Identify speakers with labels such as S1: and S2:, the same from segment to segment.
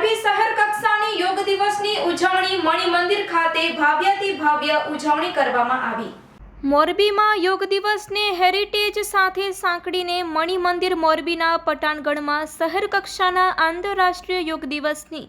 S1: મોરબી શહેર કક્ષાની યોગ દિવસની ઉજવણી મણિ મંદિર ખાતે ભાવ્યથી ભાવ્ય ઉજવણી કરવામાં આવી. મોરબીમાં યોગ દિવસને હેરિટેજ સાથે સાંકળીને મણિમંદિર મોરબીના પટાણગઢમાં શહેર કક્ષાના આંતરરાષ્ટ્રીય યોગ દિવસની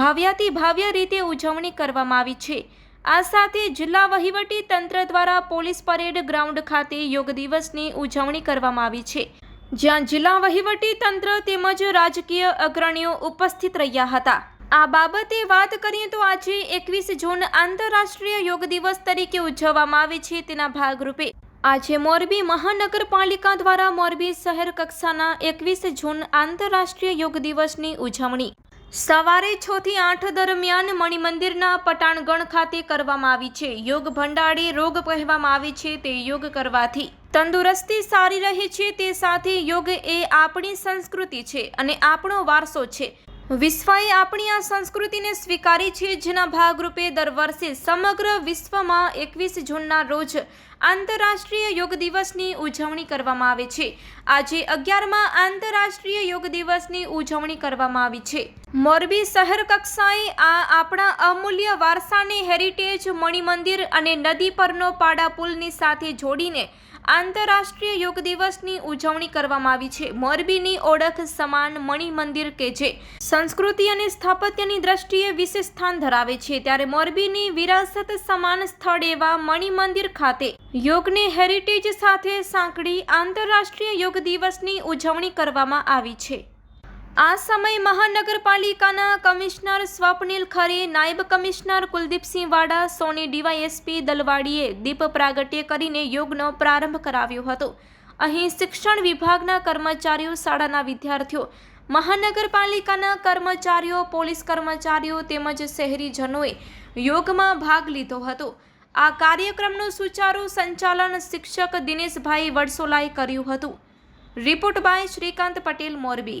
S1: ભાવ્યાથી ભાવ્ય રીતે ઉજવણી કરવામાં આવી છે. આ સાથે જિલ્લા વહીવટી તંત્ર દ્વારા પોલીસ પરેડ ગ્રાઉન્ડ ખાતે યોગ દિવસની ઉજવણી કરવામાં આવી છે. જ્યાં જિલ્લા વહીવટી તંત્ર તેમજ રાજકીય અગ્રણીઓ ઉપસ્થિત રહ્યા હતા. આ બાબતે વાત કરીએ તો આજે એકવીસ જૂન આંતરરાષ્ટ્રીય યોગ દિવસ તરીકે ઉજવવામાં આવે છે તેના ભાગરૂપે. આજે મોરબી મહાનગરપાલિકા દ્વારા મોરબી શહેર કક્ષાના એકવીસ જૂન આંતરરાષ્ટ્રીય યોગ દિવસની ઉજવણી. સવારે છ થી આઠ દરમિયાન મણિમંદિરના પટાણગણ ખાતે કરવામાં આવી છે. યોગ ભંડાળી રોગ કહેવામાં આવે છે તે યોગ કરવાથી. તંદુરસ્તી સારી રહે છે તે સાથે યોગ એ આપણી સંસ્કૃતિ છે અને આપણો વારસો છે. વિશ્વએ આપણી આ સંસ્કૃતિને સ્વીકારી છે, જેના ભાગરૂપે દર વર્ષે સમગ્ર વિશ્વમાં એકવીસ જૂનના રોજ આંતરરાષ્ટ્રીય યોગ દિવસની ઉજવણી કરવામાં આવે છે. આજે અગિયારમાં આંતરરાષ્ટ્રીય યોગ દિવસની ઉજવણી કરવામાં આવી છે. મોરબી શહેર કક્ષાએ આ આપણા અમૂલ્ય વારસાને હેરિટેજ મણિમંદિર અને નદી પરનો પાડા પુલની સાથે જોડીને આંતરરાષ્ટ્રીય યોગ દિવસની ઉજવણી કરવામાં આવી છે. મોરબીની ઓળખ સમાન મણિ મંદિર કે જે સંસ્કૃતિ અને સ્થાપત્યની દ્રષ્ટિએ વિશેષ સ્થાન ધરાવે છે, ત્યારે મોરબીની વિરાસત સમાન સ્થળ એવા મણિમંદિર ખાતે યોગને હેરિટેજ સાથે સાંકળી આંતરરાષ્ટ્રીય યોગ દિવસની ઉજવણી કરવામાં આવી છે. આ સમયે મહાનગરપાલિકાના કમિશનર સ્વપ્નિલ ખરે, નાયબ કમિશનર કુલદીપસિંહ વાડા, સોની ડીવાયએસપી દલવાડીએ દીપ પ્રાગટ્ય કરીને યોગનો પ્રારંભ કરાવ્યો હતો. અહીં શિક્ષણ વિભાગના કર્મચારીઓ, શાળાના વિદ્યાર્થીઓ, મહાનગરપાલિકાના કર્મચારીઓ, પોલીસ કર્મચારીઓ તેમજ શહેરીજનોએ યોગમાં ભાગ લીધો હતો. આ કાર્યક્રમનું સુચારુ સંચાલન શિક્ષક દિનેશભાઈ વડસોલાએ કર્યું હતું. Report by Shrikant Patel, Morbi.